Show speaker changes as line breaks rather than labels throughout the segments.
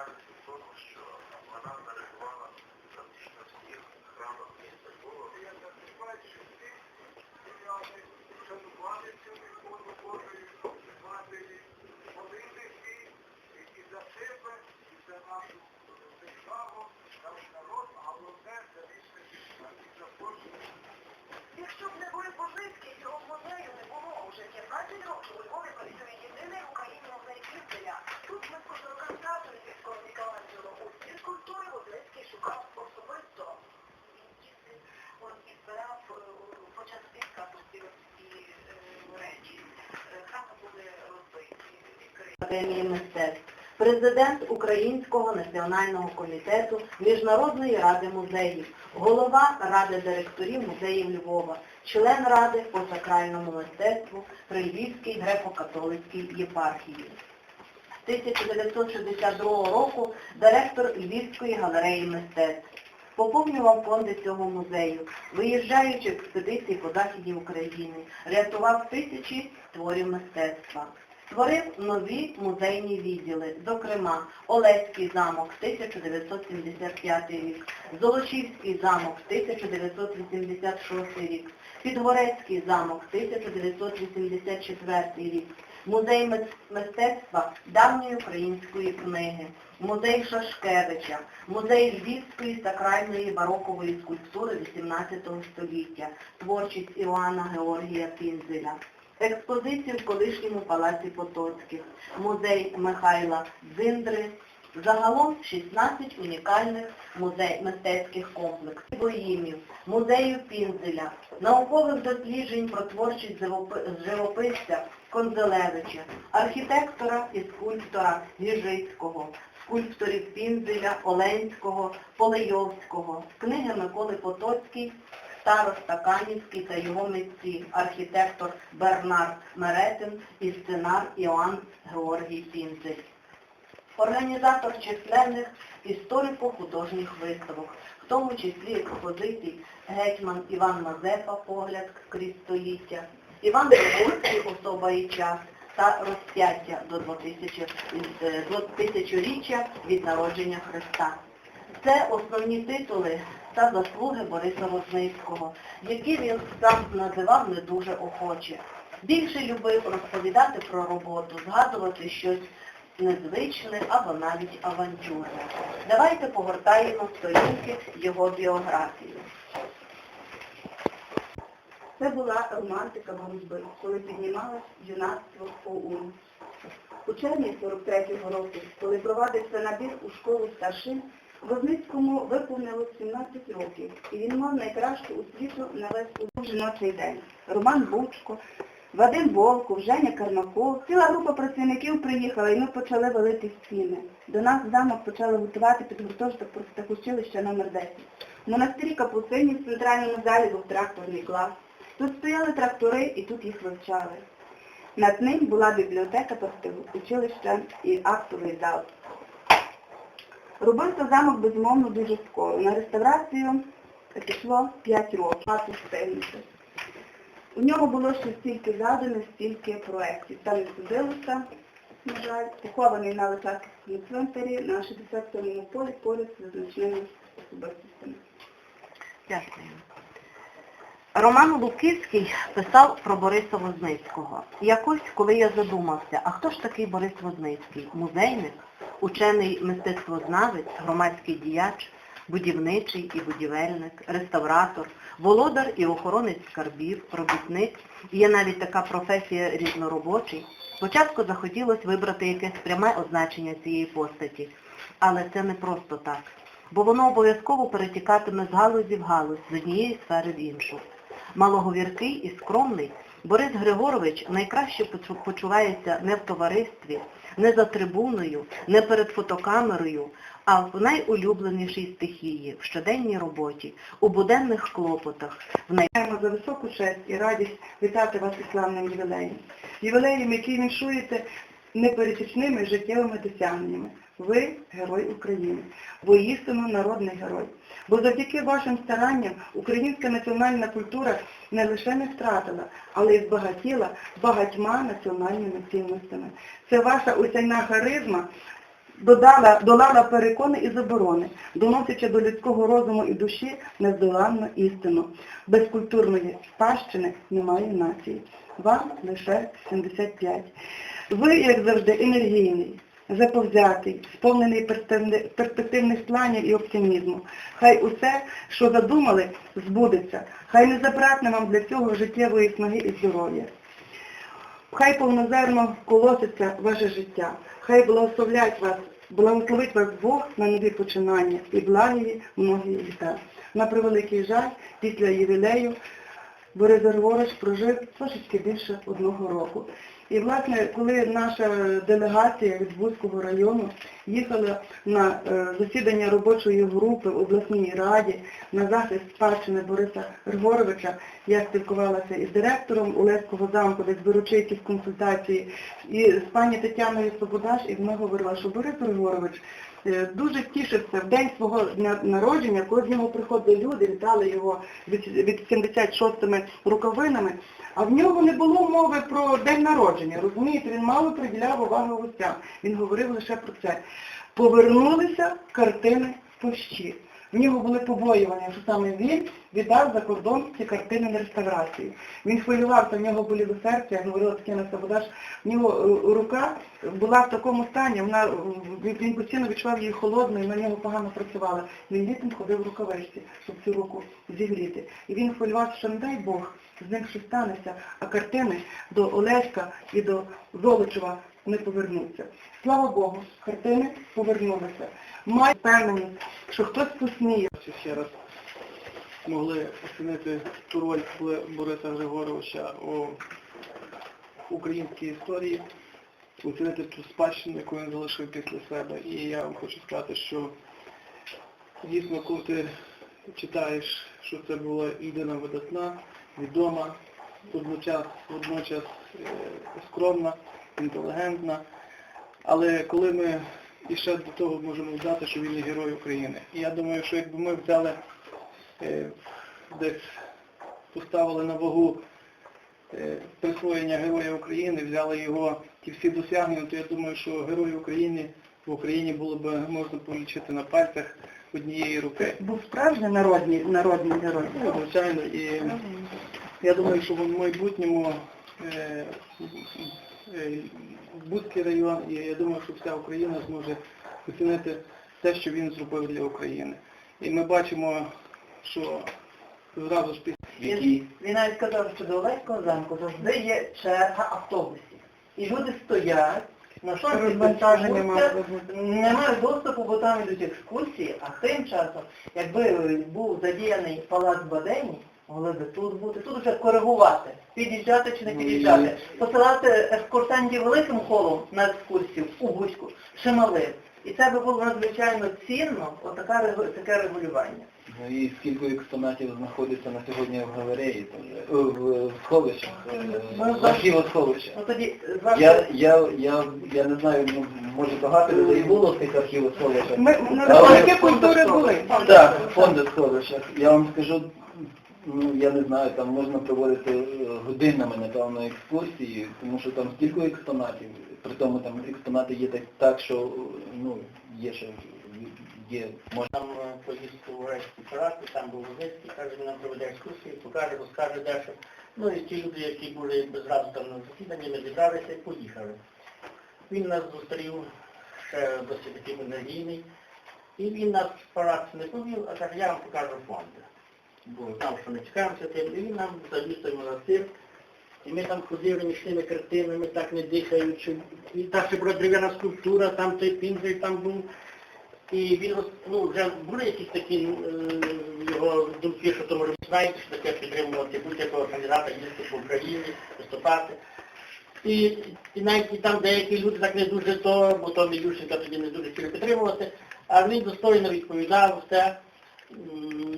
Mark.
Академії мистецтв, президент Українського національного комітету Міжнародної ради музеїв, голова Ради директорів музеїв Львова, член Ради по сакральному мистецтву при Львівській греко-католицькій єпархії. 1962 року директор Львівської галереї мистецтв. Поповнював фонди цього музею, виїжджаючи в експедиції по Західній України, рятував тисячі творів мистецтва. Створив нові музейні відділи, зокрема Олеський замок 1975 рік, Золочівський замок 1986 рік, Підгорецький замок 1984 рік, Музей мистецтва давньої української книги, музей Шашкевича, музей Львівської сакральної барокової скульптури XVIII століття, творчість Іоанна Георгія Пінзеля, експозицію в колишньому палаці Потоцьких, музей Михайла Дзиндри, Загалом 16 унікальних музей мистецьких комплексів. Боїмів, музею Пінзеля, наукових досліджень про творчість живописця Конзелевича, архітектора і скульптора Гіжицького, скульпторів Пінзеля, Оленського, Полейовського, книги Миколи Потоцький, староста Канівський та його митці, архітектор Бернард Меретин і сценар Іоанн Георгій Пінзель організатор численних історико-художніх виставок, в тому числі експозицій гетьман Іван Мазепа. «Погляд крізь століття», Іван Доборський «Особа і час» та розп'яття до 2000 е, до тисячоріччя від народження Христа. Це основні титули та заслуги Бориса Возницького, які він сам називав не дуже охоче. Більше любив розповідати про роботу, згадувати щось незвичне або навіть авантюрне. Давайте погортаємо сторінки його біографії. Це була романтика боротьби, коли піднімалось юнацтво ОУН. У червні 43-го року, коли провадився набір у школу старшин, Возницькому виповнилось 17 років, і він мав найкращу у світу на весь у жіночий день. Роман Бучко, Вадим Волков, Женя Кармаков, ціла група працівників приїхала, і ми почали валити стіни. До нас замок почали готувати під гуртожиток профтехучилища номер 10. В монастирі Капуцині в центральному залі був тракторний клас. Тут стояли трактори і тут їх вивчали. Над ним була бібліотека профтехучилища і актовий зал. Робився замок, безумовно, дуже скоро. На реставрацію пішло 5 років, мати встигнути. У нього було ще стільки задумів, стільки проєктів. Там не судилося, на жаль, похований на Лисаківському цвинтарі на 67-му полі поряд з визначними особистостями. Дякую. Роман Луківський писав про Бориса Возницького. Якось, коли я задумався, а хто ж такий Борис Возницький? Музейник, учений мистецтвознавець, громадський діяч, будівничий і будівельник, реставратор, володар і охоронець скарбів, робітник. Є навіть така професія різноробочий. Спочатку захотілося вибрати якесь пряме означення цієї постаті, але це не просто так, бо воно обов'язково перетікатиме з галузі в галузь, з однієї сфери в іншу. Малоговіркий і скромний, Борис Григорович найкраще почувається не в товаристві, не за трибуною, не перед фотокамерою, а в найулюбленішій стихії, в щоденній роботі, у буденних клопотах, в най...
За високу честь і радість вітати вас із славним ювілеєм. Ювілеєм, який віншуєте непересічними життєвими досягненнями. Ви герой України, воістину народний герой. Бо завдяки вашим старанням українська національна культура не лише не втратила, але й збагатіла багатьма національними цінностями. Це ваша осяйна харизма додала, долала перекони і заборони, доносячи до людського розуму і душі нездоланну істину. Без культурної спадщини немає нації. Вам лише 75. Ви, як завжди, енергійний, заповзятий, сповнений перспективних планів і оптимізму. Хай усе, що задумали, збудеться. Хай не забратне вам для цього життєвої снаги і здоров'я. Хай повнозерно колоситься ваше життя, хай благословлять вас, благословить вас Бог на нові починання і благії многі літа. На превеликий жаль, після ювілею Борис Григорович прожив трошечки більше одного року. І, власне, коли наша делегація від Бузького району їхала на е, засідання робочої групи в обласній раді на захист спадщини Бориса Григоровича, я спілкувалася із директором Олеського замку, десь беручи якісь консультації, і з пані Тетяною Свободаш, і вона говорила, що Борис Григорович е, дуже тішився в день свого народження, коли з нього приходили люди, вітали його від, від 76-ми роковинами, а в нього не було мови про день народження, розумієте, він мало приділяв увагу гостям. Він говорив лише про це. Повернулися картини в пощі. В нього були побоювання, що саме він віддав за кордон ці картини на реставрацію. Він хвилювався, в нього боліло серце, я говорила Тетяна Сабодаш, в нього рука була в такому стані, вона, він постійно відчував її холодною, на нього погано працювала. Він літом ходив в рукавичці, щоб цю руку зігріти. І він хвилювався, що не дай Бог, з ним щось станеться, а картини до Олеська і до Золочева не повернуться. Слава Богу, картини повернулися. Маю впевненість, що хтось посміє.
Ще раз могли оцінити ту роль Бориса Григоровича у українській історії, оцінити ту спадщину, яку він залишив після себе. І я вам хочу сказати, що дійсно, коли ти читаєш, що це була людина видатна, відома, водночас, водночас е, скромна, інтелігентна. Але коли ми і ще до того можемо додати, що він є герой України. І я думаю, що якби ми взяли е, десь поставили на вагу е, присвоєння Героя України, взяли його ті всі досягнення, то я думаю, що Герой України в Україні було б можна полічити на пальцях однієї руки.
Був справжній народний, народний герой.
Ну, звичайно, і я думаю, що в майбутньому е, е, район, і я думаю, що вся Україна зможе оцінити те, що він зробив для України. І ми бачимо, що зразу ж після
Він, він навіть сказав, що до Олеського замку завжди є черга автобусів. І люди стоять, на що
Розвантаження мало
не мають доступу, бо там йдуть екскурсії, а тим часом, якби був задіяний палац Бадені, могли би тут бути, тут вже коригувати, під'їжджати чи не під'їжджати, посилати екскурсантів великим колом на екскурсію у Бузьку, чи малим. І це би було надзвичайно цінно, отака таке регулювання.
Ну і скільки експонатів знаходиться на сьогодні в галереї, то е, в, сховищах, е, в архівосховищах.
Ну тоді
Я, я, я, я не знаю, ну, може багато людей було в цих архівосховищах.
Ми
Але-
розвитки культури були.
Так, фонди сховищах. Я вам скажу, ну я не знаю, там можна проводити е, годинами, напевно, екскурсії, тому що там стільки експонатів, при тому там експонати є так, так що ну, є ще є, можна.
Там е, поїздку в парад, і там був Луцький, каже, нам проведе екскурсії, покаже, розкаже дещо. Ну і ті люди, які були якби зразу там на засіданні, ми зібралися і поїхали. Він нас зустрів ще досить такий енергійний, і він нас парад не повів, а каже, я вам покажу фонди. Бо знав, що ми цікавимося тим, і він нам завіз той монастир. І ми там ходили між тими картинами, так не дихаючи. І та ще була дерев'яна скульптура, там той пінзель там був. І він ну, вже були якісь такі е, його думки, що то може знаєте, що таке підтримувати будь-якого кандидата їздити по Україні, виступати. І, і навіть і там деякі люди так не дуже то, бо то Мілющенка тоді не дуже хотіли підтримувати, а він достойно відповідав все,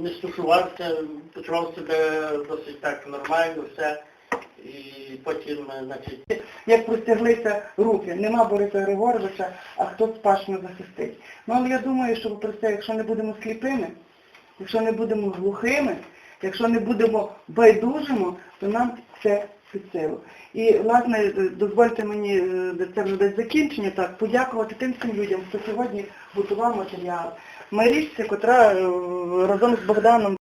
не стушувався, почував себе досить так нормально, все. І потім, е, значить,
Як простяглися руки, нема Бориса Григоровича, а хто спашно захистить. Ну але я думаю, що попри це, якщо не будемо сліпими, якщо не будемо глухими, якщо не будемо байдужими, то нам це під силу. І, власне, е, дозвольте мені е, це вже десь закінчення, так, подякувати тим всім людям, хто сьогодні готував матеріал. Марічці, котра е, разом з Богданом